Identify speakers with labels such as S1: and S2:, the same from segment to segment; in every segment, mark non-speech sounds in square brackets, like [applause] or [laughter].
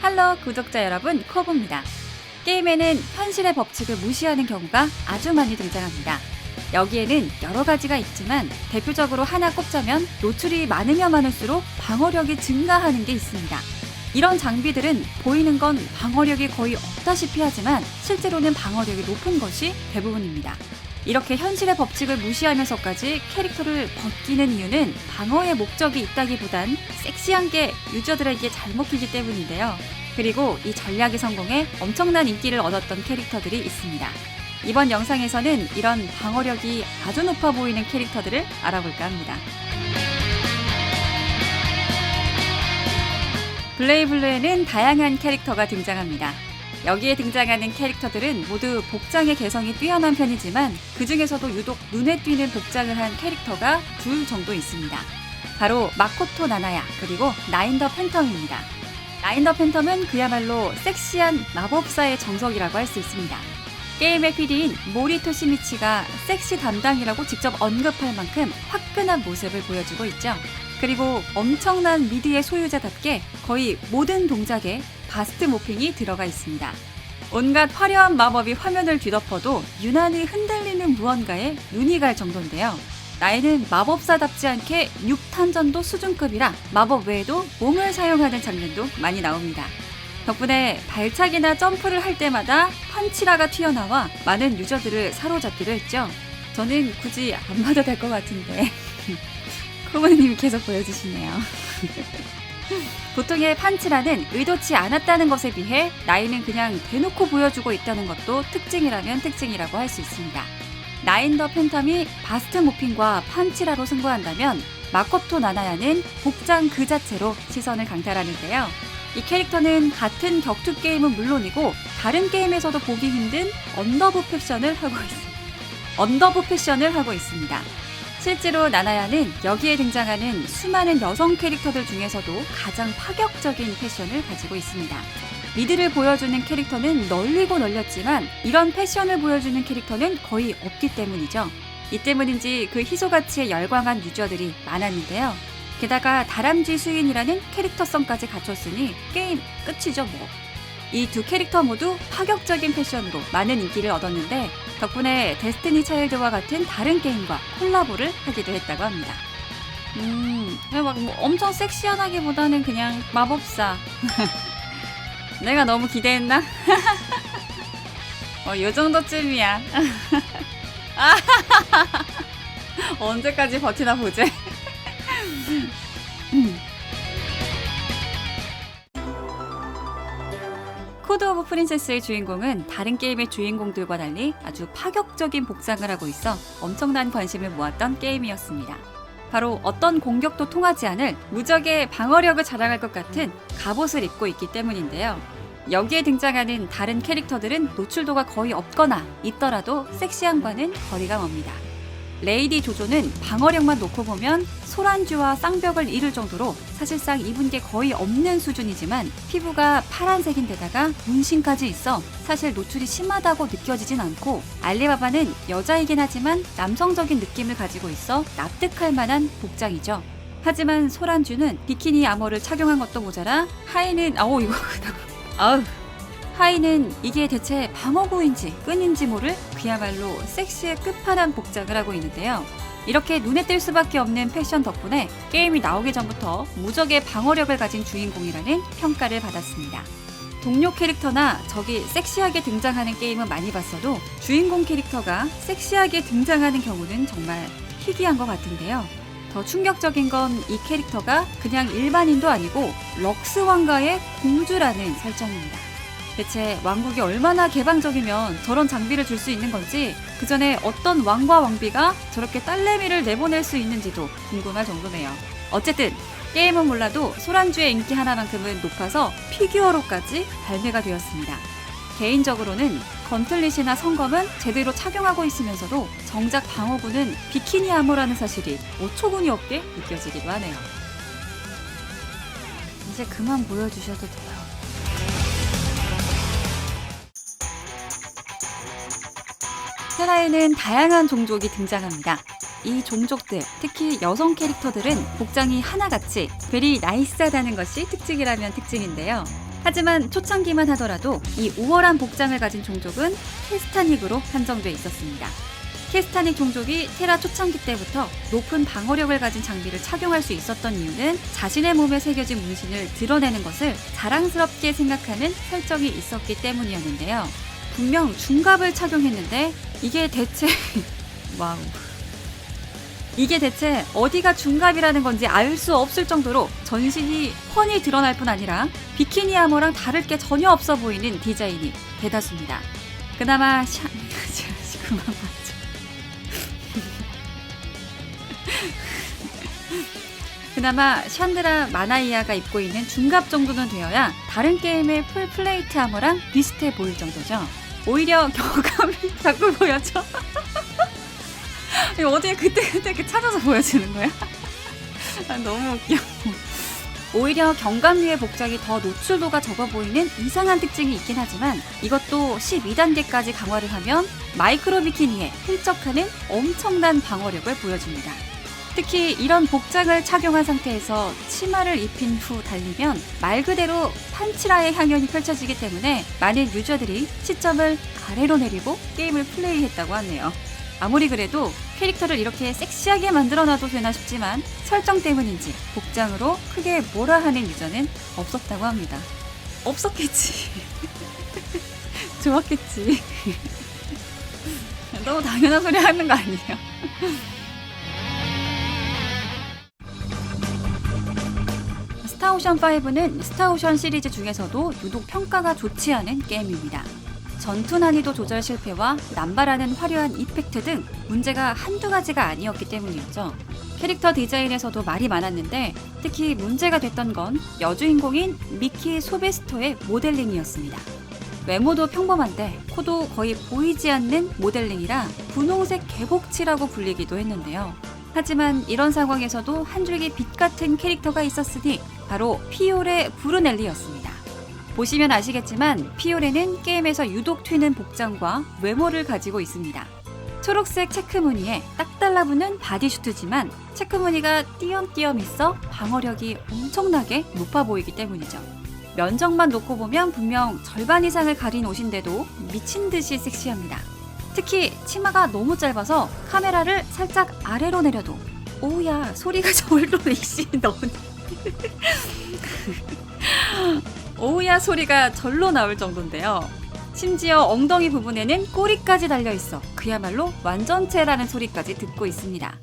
S1: 할로 구독자 여러분 코브입니다. 게임에는 현실의 법칙을 무시하는 경우가 아주 많이 등장합니다. 여기에는 여러 가지가 있지만 대표적으로 하나 꼽자면 노출이 많으면 많을수록 방어력이 증가하는 게 있습니다. 이런 장비들은 보이는 건 방어력이 거의 없다시피 하지만 실제로는 방어력이 높은 것이 대부분입니다. 이렇게 현실의 법칙을 무시하면서까지 캐릭터를 벗기는 이유는 방어의 목적이 있다기보단 섹시한 게 유저들에게 잘 먹히기 때문인데요. 그리고 이 전략이 성공해 엄청난 인기를 얻었던 캐릭터들이 있습니다. 이번 영상에서는 이런 방어력이 아주 높아 보이는 캐릭터들을 알아볼까 합니다. 블레이블루에는 다양한 캐릭터가 등장합니다. 여기에 등장하는 캐릭터들은 모두 복장의 개성이 뛰어난 편이지만 그 중에서도 유독 눈에 띄는 복장을 한 캐릭터가 둘 정도 있습니다. 바로 마코토 나나야 그리고 나인 더 팬텀입니다. 나인 더 팬텀은 그야말로 섹시한 마법사의 정석이라고 할 수 있습니다. 게임의 PD인 모리토 시미치가 섹시 담당이라고 직접 언급할 만큼 화끈한 모습을 보여주고 있죠. 그리고 엄청난 미드의 소유자답게 거의 모든 동작에 바스트 모핑이 들어가 있습니다. 온갖 화려한 마법이 화면을 뒤덮어도 유난히 흔들리는 무언가에 눈이 갈 정도인데요. 나이는 마법사답지 않게 6탄전도 수준급이라 마법 외에도 몸을 사용하는 장면도 많이 나옵니다. 덕분에 발차기나 점프를 할 때마다 펀치라가 튀어나와 많은 유저들을 사로잡기도 했죠. 저는 굳이 안 봐도 될 것 같은데 [laughs] 코모님 계속 보여주시네요. [laughs] 보통의 판치라는 의도치 않았다는 것에 비해 나이는 그냥 대놓고 보여주고 있다는 것도 특징이라면 특징이라고 할 수 있습니다. 나인 더 팬텀이 바스트 모핑과 판치라로 승부한다면 마코토 나나야는 복장 그 자체로 시선을 강탈하는데요. 이 캐릭터는 같은 격투 게임은 물론이고 다른 게임에서도 보기 힘든 언더부 패션을 하고 있습니다. 언더부 패션을 하고 있습니다. 실제로 나나야는 여기에 등장하는 수많은 여성 캐릭터들 중에서도 가장 파격적인 패션을 가지고 있습니다. 미드를 보여주는 캐릭터는 널리고 널렸지만 이런 패션을 보여주는 캐릭터는 거의 없기 때문이죠. 이 때문인지 그 희소가치에 열광한 유저들이 많았는데요. 게다가 다람쥐 수인이라는 캐릭터성까지 갖췄으니 게임 끝이죠 뭐. 이 두 캐릭터 모두 파격적인 패션으로 많은 인기를 얻었는데 덕분에 데스티니 차일드와 같은 다른 게임과 콜라보를 하기도 했다고 합니다. 음, 막뭐 엄청 섹시하다기보다는 그냥 마법사. [laughs] 내가 너무 기대했나? [laughs] 어, 요 정도쯤이야. [laughs] 언제까지 버티나 보지? 프린세스의 주인공은 다른 게임의 주인공들과 달리 아주 파격적인 복장을 하고 있어 엄청난 관심을 모았던 게임이었습니다. 바로 어떤 공격도 통하지 않을 무적의 방어력을 자랑할 것 같은 갑옷을 입고 있기 때문인데요. 여기에 등장하는 다른 캐릭터들은 노출도가 거의 없거나 있더라도 섹시함과는 거리가 멉니다. 레이디 조조는 방어력만 놓고 보면 소란주와 쌍벽을 이룰 정도로 사실상 입은 게 거의 없는 수준이지만 피부가 파란색인데다가 문신까지 있어 사실 노출이 심하다고 느껴지진 않고 알리바바는 여자이긴 하지만 남성적인 느낌을 가지고 있어 납득할 만한 복장이죠. 하지만 소란주는 비키니 아머를 착용한 것도 모자라 하이는 아오 이거 아우 하이는 이게 대체 방어구인지 끈인지 모를 그야말로 섹시의 끝판왕 복장을 하고 있는데요. 이렇게 눈에 띌 수밖에 없는 패션 덕분에 게임이 나오기 전부터 무적의 방어력을 가진 주인공이라는 평가를 받았습니다. 동료 캐릭터나 적이 섹시하게 등장하는 게임은 많이 봤어도 주인공 캐릭터가 섹시하게 등장하는 경우는 정말 희귀한 것 같은데요. 더 충격적인 건 이 캐릭터가 그냥 일반인도 아니고 럭스 왕가의 공주라는 설정입니다. 대체 왕국이 얼마나 개방적이면 저런 장비를 줄 수 있는 건지 그 전에 어떤 왕과 왕비가 저렇게 딸내미를 내보낼 수 있는지도 궁금할 정도네요. 어쨌든 게임은 몰라도 소란주의 인기 하나만큼은 높아서 피규어로까지 발매가 되었습니다. 개인적으로는 건틀릿이나 성검은 제대로 착용하고 있으면서도 정작 방어구는 비키니 암호라는 사실이 어처구니 없게 느껴지기도 하네요. 이제 그만 보여주셔도 돼요. 테라에는 다양한 종족이 등장합니다. 이 종족들, 특히 여성 캐릭터들은 복장이 하나같이 베리 나이스하다는 것이 특징이라면 특징인데요. 하지만 초창기만 하더라도 이 우월한 복장을 가진 종족은 캐스타닉으로 한정돼 있었습니다. 캐스타닉 종족이 테라 초창기 때부터 높은 방어력을 가진 장비를 착용할 수 있었던 이유는 자신의 몸에 새겨진 문신을 드러내는 것을 자랑스럽게 생각하는 설정이 있었기 때문이었는데요. 분명 중갑을 착용했는데 이게 대체 [laughs] 와우 이게 대체 어디가 중갑이라는 건지 알 수 없을 정도로 전신이 훤히 드러날 뿐 아니라 비키니 아머랑 다를 게 전혀 없어 보이는 디자인이 대다수입니다. 그나마 샤... [laughs] 그만 봤죠. [laughs] 그나마 샨드라 마나이아가 입고 있는 중갑 정도는 되어야 다른 게임의 풀 플레이트 아머랑 비슷해 보일 정도죠. 오히려 [laughs] 경감이 자꾸 보여져. 어떻게 그때그때 이렇게 찾아서 보여주는 거야? [laughs] 아, 너무 웃겨. 오히려 경감류의 복장이 더 노출도가 적어 보이는 이상한 특징이 있긴 하지만 이것도 12단계까지 강화를 하면 마이크로 비키니에 흡적하는 엄청난 방어력을 보여줍니다. 특히 이런 복장을 착용한 상태에서 치마를 입힌 후 달리면 말 그대로 판치라의 향연이 펼쳐지기 때문에 많은 유저들이 시점을 아래로 내리고 게임을 플레이했다고 하네요. 아무리 그래도 캐릭터를 이렇게 섹시하게 만들어놔도 되나 싶지만 설정 때문인지 복장으로 크게 뭐라 하는 유저는 없었다고 합니다. 없었겠지. [laughs] 좋았겠지. [laughs] 너무 당연한 소리 하는 거 아니에요? 스타오션 5는 스타오션 시리즈 중에서도 유독 평가가 좋지 않은 게임입니다. 전투 난이도 조절 실패와 남발하는 화려한 이펙트 등 문제가 한두 가지가 아니었기 때문이었죠. 캐릭터 디자인에서도 말이 많았는데 특히 문제가 됐던 건 여주인공인 미키 소베스토의 모델링이었습니다. 외모도 평범한데 코도 거의 보이지 않는 모델링이라 분홍색 개복치라고 불리기도 했는데요. 하지만 이런 상황에서도 한 줄기 빛 같은 캐릭터가 있었으니 바로 피올의 브루넬리였습니다. 보시면 아시겠지만 피올에는 게임에서 유독 튀는 복장과 외모를 가지고 있습니다. 초록색 체크 무늬에 딱 달라붙는 바디슈트지만 체크 무늬가 띄엄띄엄 있어 방어력이 엄청나게 높아 보이기 때문이죠. 면적만 놓고 보면 분명 절반 이상을 가린 옷인데도 미친 듯이 섹시합니다. 특히 치마가 너무 짧아서 카메라를 살짝 아래로 내려도 오야 소리가 [laughs] 저울로 이씨 너무 [laughs] 오우야 소리가 절로 나올 정도인데요. 심지어 엉덩이 부분에는 꼬리까지 달려 있어 그야말로 완전체라는 소리까지 듣고 있습니다.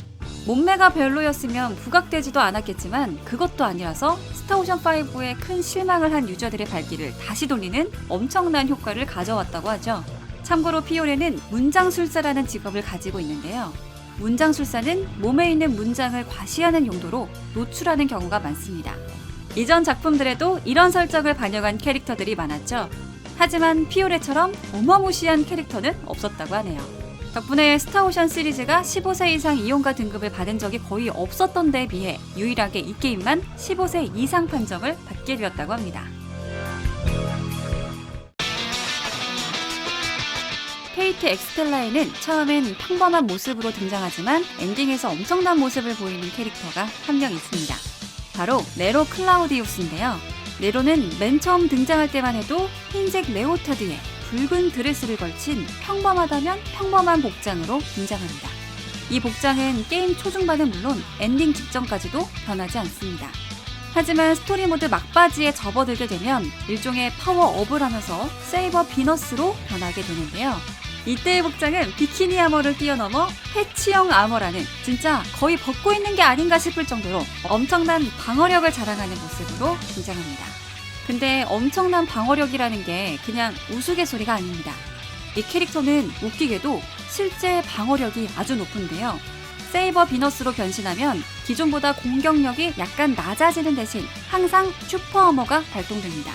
S1: 몸매가 별로였으면 부각되지도 않았겠지만 그것도 아니라서 스타오션5에 큰 실망을 한 유저들의 발길을 다시 돌리는 엄청난 효과를 가져왔다고 하죠. 참고로 피오레는 문장술사라는 직업을 가지고 있는데요. 문장술사는 몸에 있는 문장을 과시하는 용도로 노출하는 경우가 많습니다. 이전 작품들에도 이런 설정을 반영한 캐릭터들이 많았죠. 하지만 피오레처럼 어마무시한 캐릭터는 없었다고 하네요. 덕분에 스타오션 시리즈가 15세 이상 이용가 등급을 받은 적이 거의 없었던 데에 비해 유일하게 이 게임만 15세 이상 판정을 받게 되었다고 합니다. 페이트 엑스텔라에는 처음엔 평범한 모습으로 등장하지만 엔딩에서 엄청난 모습을 보이는 캐릭터가 한 명 있습니다. 바로 네로 클라우디우스인데요. 네로는 맨 처음 등장할 때만 해도 흰색 레오타드에 붉은 드레스를 걸친 평범하다면 평범한 복장으로 등장합니다. 이 복장은 게임 초중반은 물론 엔딩 직전까지도 변하지 않습니다. 하지만 스토리 모드 막바지에 접어들게 되면 일종의 파워업을 하면서 세이버 비너스로 변하게 되는데요. 이때의 복장은 비키니 아머를 뛰어넘어 패치형 아머라는 진짜 거의 벗고 있는 게 아닌가 싶을 정도로 엄청난 방어력을 자랑하는 모습으로 등장합니다. 근데 엄청난 방어력이라는 게 그냥 우스갯소리가 아닙니다. 이 캐릭터는 웃기게도 실제 방어력이 아주 높은데요. 세이버 비너스로 변신하면 기존보다 공격력이 약간 낮아지는 대신 항상 슈퍼 어머가 발동됩니다.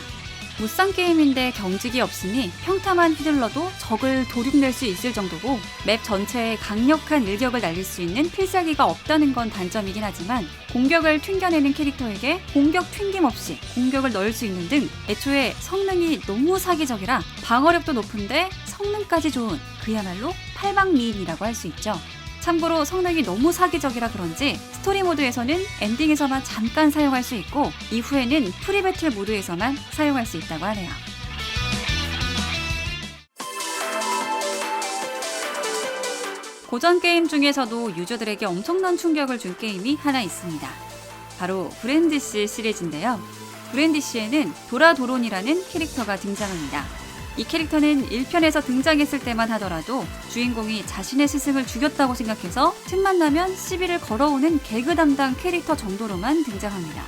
S1: 무쌍 게임인데 경직이 없으니 평타만 휘둘러도 적을 도륙낼 수 있을 정도고 맵 전체에 강력한 일격을 날릴 수 있는 필살기가 없다는 건 단점이긴 하지만 공격을 튕겨내는 캐릭터에게 공격 튕김 없이 공격을 넣을 수 있는 등 애초에 성능이 너무 사기적이라 방어력도 높은데 성능까지 좋은 그야말로 팔방미인이라고 할 수 있죠. 참고로 성능이 너무 사기적이라 그런지 스토리 모드에서는 엔딩에서만 잠깐 사용할 수 있고 이후에는 프리배틀 모드에서만 사용할 수 있다고 하네요. 고전 게임 중에서도 유저들에게 엄청난 충격을 준 게임이 하나 있습니다. 바로 브랜디시 시리즈인데요. 브랜디시에는 도라도론이라는 캐릭터가 등장합니다. 이 캐릭터는 1편에서 등장했을 때만 하더라도 주인공이 자신의 스승을 죽였다고 생각해서 틈만 나면 시비를 걸어오는 개그 담당 캐릭터 정도로만 등장합니다.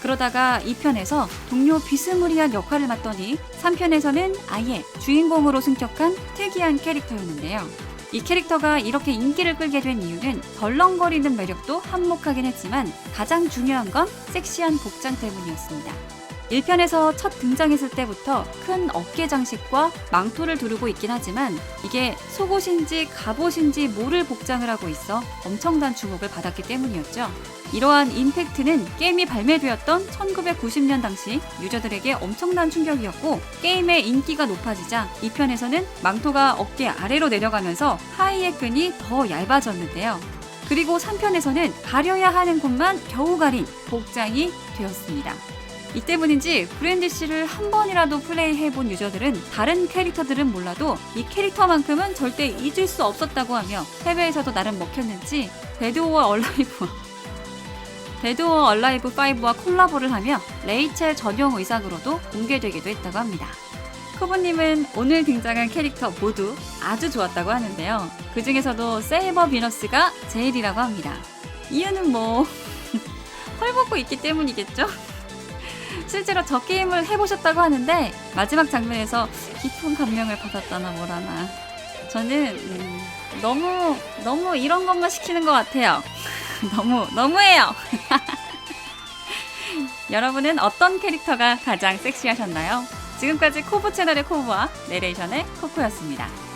S1: 그러다가 2편에서 동료 비스무리한 역할을 맡더니 3편에서는 아예 주인공으로 승격한 특이한 캐릭터였는데요. 이 캐릭터가 이렇게 인기를 끌게 된 이유는 덜렁거리는 매력도 한몫하긴 했지만 가장 중요한 건 섹시한 복장 때문이었습니다. 1편에서 첫 등장했을 때부터 큰 어깨 장식과 망토를 두르고 있긴 하지만 이게 속옷인지 갑옷인지 모를 복장을 하고 있어 엄청난 주목을 받았기 때문이었죠. 이러한 임팩트는 게임이 발매되었던 1990년 당시 유저들에게 엄청난 충격이었고 게임의 인기가 높아지자 2편에서는 망토가 어깨 아래로 내려가면서 하의의 끈이 더 얇아졌는데요. 그리고 3편에서는 가려야 하는 곳만 겨우 가린 복장이 되었습니다. 이 때문인지 브랜드 씨를 한 번이라도 플레이해본 유저들은 다른 캐릭터들은 몰라도 이 캐릭터만큼은 절대 잊을 수 없었다고 하며 해외에서도 나름 먹혔는지 데드 오어 얼라이브와 [laughs] 데드 오어 얼라이브 5와 콜라보를 하며 레이첼 전용 의상으로도 공개되기도 했다고 합니다. 쿠보님은 오늘 등장한 캐릭터 모두 아주 좋았다고 하는데요. 그 중에서도 세이버 비너스가 제일이라고 합니다. 이유는 뭐 [laughs] 헐벗고 있기 때문이겠죠? 실제로 저 게임을 해보셨다고 하는데 마지막 장면에서 깊은 감명을 받았다나 뭐라나 저는 음, 너무 너무 이런 것만 시키는 것 같아요 [laughs] 너무 너무해요 [laughs] 여러분은 어떤 캐릭터가 가장 섹시하셨나요? 지금까지 코브 채널의 코브와 내레이션의 코코였습니다.